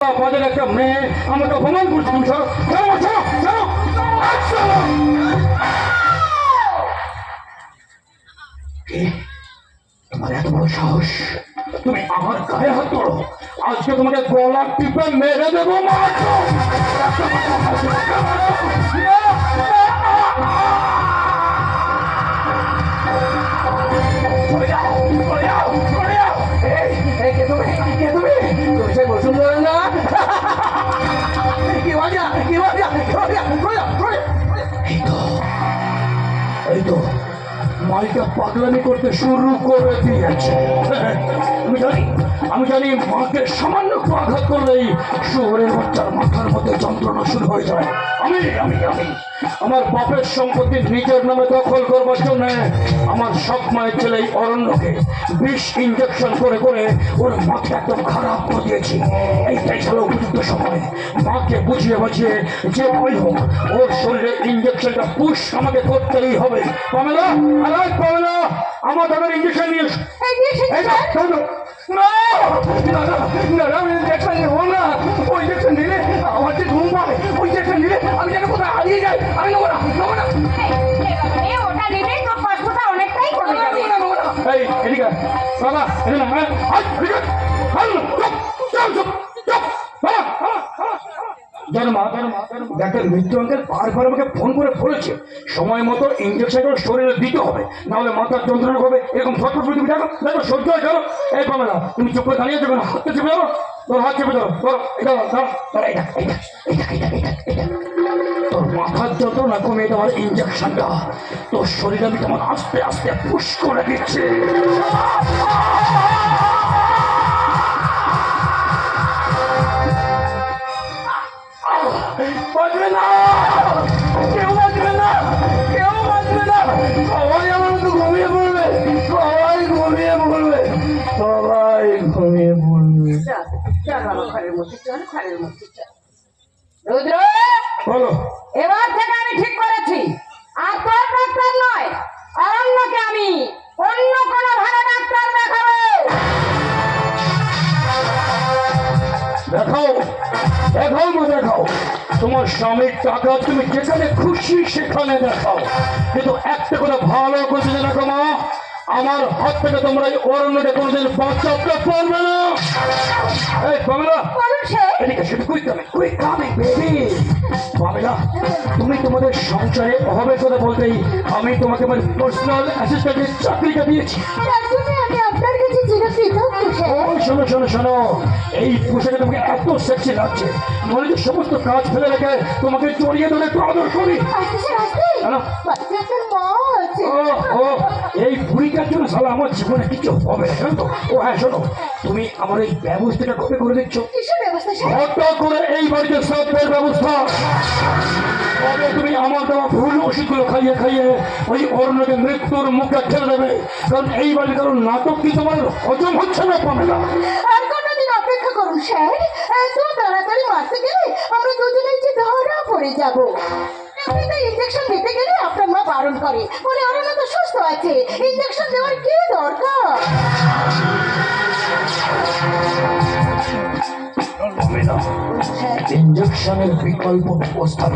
আমাদের একটা মেয়ে, আমাকে অপমান করছে তুমি সরো? তোমার এত বড় সাহস? তুমি আমার গায়ে হাত তোলো। আজকে তোমাকে গলা টিপে মেরে দেবো মাত্র মাইকা পাগলামি করতে শুরু করে দিয়েছে। আমি জানি আমি জানি মাকে সামান্য আঘাত করলেই শহরের বাচ্চার মাথার মধ্যে যন্ত্রণা শুরু হয়ে যায়। আমি আমি আমি। আমার বাপের সম্পত্তি নিজের নামে দখল করবার জন্য আমার সব মায়ের ছেলে এই অরণ্যকে বিষ ইঞ্জেকশন করে করে ওর মাকে একদম খারাপ করে দিয়েছি এইটাই ছিল উপযুক্ত সময় মাকে বুঝিয়ে বাঁচিয়ে যে ভয় হোক ওর শরীরে ইঞ্জেকশনটা পুশ আমাকে করতেই হবে আরে আমার দাদার ইঞ্জেকশন নিয়ে। না ইঞ্জেকশন নেব না ওই ইঞ্জেকশন দিলে আমার যে ঘুম পাবে ওই ইঞ্জেকশন দিলে আমি যেন কোথায় হারিয়ে যাই আমি নেব না নেব না। ওটা দিলেই তোর কষ্টটা অনেকটাই কমে যাবে। নেব না, নেব না। এই এদিকে বাবা এদিকে আয়। আয়, এদিকে আয়। আয়, চুপ, চুপ, চুপ, চুপ। বাবা, বাবা, বাবা। জন্মা ডাক্তার মৃত্যু অঙ্কের বারবার আমাকে ফোন করে বলেছে সময় মতো ইঞ্জেকশন ওর শরীরে দিতে হবে নাহলে মাথার যন্ত্রণা হবে এরকম ছটফট করে তুমি দেখো দেখো সহ্য হয়ে চলো এই পাবে না তুমি চুপ করে দাঁড়িয়ে যাবে না হাতে চেপে যাব তোর হাত চেপে ধরো। ধরো এটা এটা এটা এটা তোর মাথার যন্ত্রণা কমিয়ে দেওয়ার ইঞ্জেকশনটা তোর শরীরে আমি তোমার আস্তে আস্তে পুশ করে দিচ্ছি। না! না! না! ঘুমিয়ে পড়বে। সবাই ঘুমিয়ে ঘরের মধ্যে ঘরের মধ্যে রুদ্র! বলো। এবার থেকে আমি ঠিক করেছি। আর তোর ডাক্তার নয় অরণ্যকে আমি। অন্য কোনো ভালো ডাক্তার দেখাবো। দেখাও দেখাও মা দেখাও। তোমার স্বামীর টাকা তুমি যেখানে খুশি সেখানে দেখাও। কিন্তু একটা কথা ভালো করে জেনে রাখো মা আমার হাত থেকে তোমরা এই অরণ্যটা কোনোদিন বাঁচাতে পারবে না। এই পামেলা এদিকে শুধু কুইক কামে কুইক কামে বেবি পামেলা তুমি তোমাদের সংসারে অভাবের কথা বলতেই আমি তোমাকে আমার পার্সোনাল অ্যাসিস্ট্যান্টের চাকরিটা দিয়েছি। ওই শোনো শোনো শোনো। এই পোশাকে তোমাকে এত সেক্সি লাগছে। মনে যে সমস্ত কাজ ফেলে রেখে তোমাকে জড়িয়ে ধরে একটু আদর করি। ও ও এই বুড়িটার জন্য সালা আমার জীবনে কিছু হবে না তো? ও হ্যাঁ শোনো তুমি আমার এই ব্যবস্থাটা কবে করে দিচ্ছ হঠাৎ করে এই বাড়িতে সাপের ব্যবস্থা। তুমি আমার দেওয়া ভুল ওষুধগুলো খাইয়ে খাইয়ে ওই অরণ্যকে মৃত্যুর মুখে ঠেলে দেবে। কারণ এই বাড়ি কারণ নাটক কি তোমার হজম হচ্ছে না পাবে না? আর অপেক্ষা করুন স্যার এত তাড়াতাড়ি মারতে গেলে আমরা দুজনেই যে ধরা পড়ে যাব। ইঞ্জেকশন দিতে গেলে আপনার মা বারণ করে। বলে, অরণ্য সুস্থ আছে। ইঞ্জেকশন দেওয়ার কি দরকার? ইঞ্জেকশনের বিকল্প ব্যবস্থা।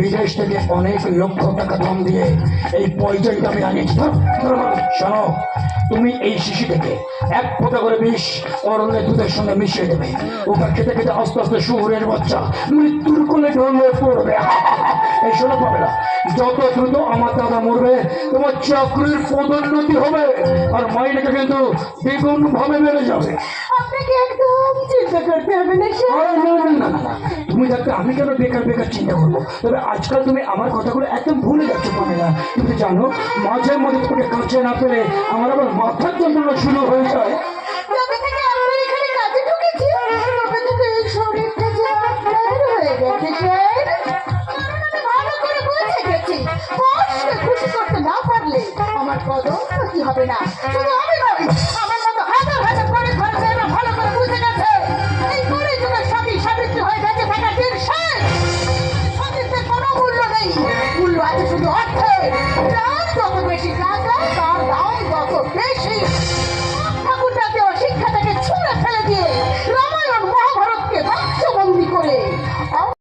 বিদেশ থেকে অনেক লক্ষ টাকা দাম দিয়ে এই পয়জনটা আমি আনিয়েছি। শোনো, তুমি এই শিশু থেকে এক ফোঁটা করে বিষ অরণ্যের দুধের সঙ্গে মিশিয়ে দেবে ওটা খেতে খেতে আস্তে আস্তে শুহুরের বাচ্চা মৃত্যুর কোলে ঢলে পড়বে এই শোনো পাবে না যত দ্রুত আমার দাদা মরবে, তোমার চাকরির পদোন্নতি হবে আর মাইনেটা কিন্তু দ্বিগুণ ভাবে বেড়ে যাবে। আপনাকে একদম চিন্তা করতে হবে না না। তুমি থাকতে আমি কেন বেকার বেকার চিন্তা করব? তবে আজকাল তুমি আমার কথাগুলো একদম ভুলে যাচ্ছ পামেলা তুমি জানো মাঝে কাছে না পেলে আমার আবার মাথার যন্ত্রণা শুরু হয়ে যায়। এখানে কাজে ঢুকেছি। শরীরটা যে হয়ে গেছে হবে না। শুধু আমি নই আমার মতো হাজার হাজার করে ভালো করে বুঝে গেছে, এই করে যুগের স্বামী সাবিত্রী হয়ে বেঁচে থাকা দিন শেষ। সতীত্বের কোনো মূল্য নেই। মূল্য আছে শুধু অর্থে যার যত বেশি টাকা তার দাম তত বেশি।